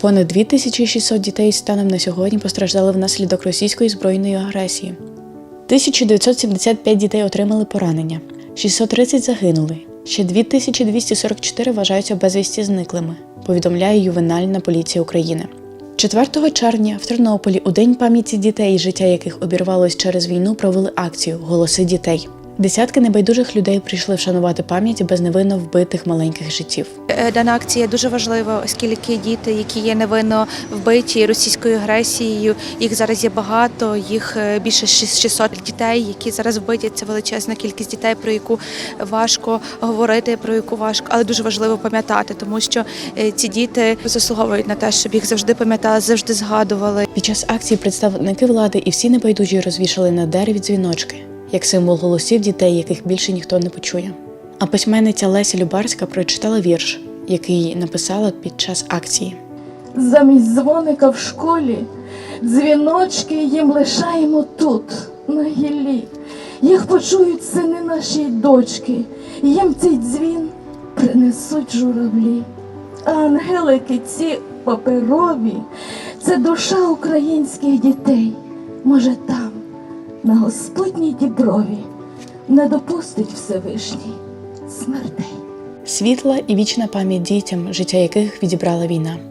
Понад 2600 дітей станом на сьогодні постраждали внаслідок російської збройної агресії. 1975 дітей отримали поранення, 630 загинули, ще 2244 вважаються безвісті зниклими, повідомляє ювенальна поліція України. 4 червня в Тернополі у День пам'яті дітей, життя яких обірвалось через війну, провели акцію Голоси дітей. Десятки небайдужих людей прийшли вшанувати пам'ять безневинно вбитих маленьких життів. Е, Дана акція дуже важлива, оскільки діти, які є невинно вбиті російською агресією, їх зараз є багато. Їх е, більше 600 дітей, які зараз вбиті. Це величезна кількість дітей, про яку важко говорити, про яку важко, але дуже важливо пам'ятати, тому що е, ці діти заслуговують на те, щоб їх завжди пам'ятали, завжди згадували. Під час акції представники влади і всі небайдужі розвішали на дереві дзвіночки, як символ голосів дітей, яких більше ніхто не почує. А письменниця Леся Любарська прочитала вірш, який написала під час акції. Замість дзвоника в школі дзвіночки їм лишаємо тут, на гіллі. Їх почують сини наші дочки, їм цей дзвін принесуть журавлі. А ангелики ці паперові це душа українських дітей. Може, там, на Господній діброві, не допустить Всевишній смертей. Світла і вічна пам'ять дітям, життя яких відібрала війна.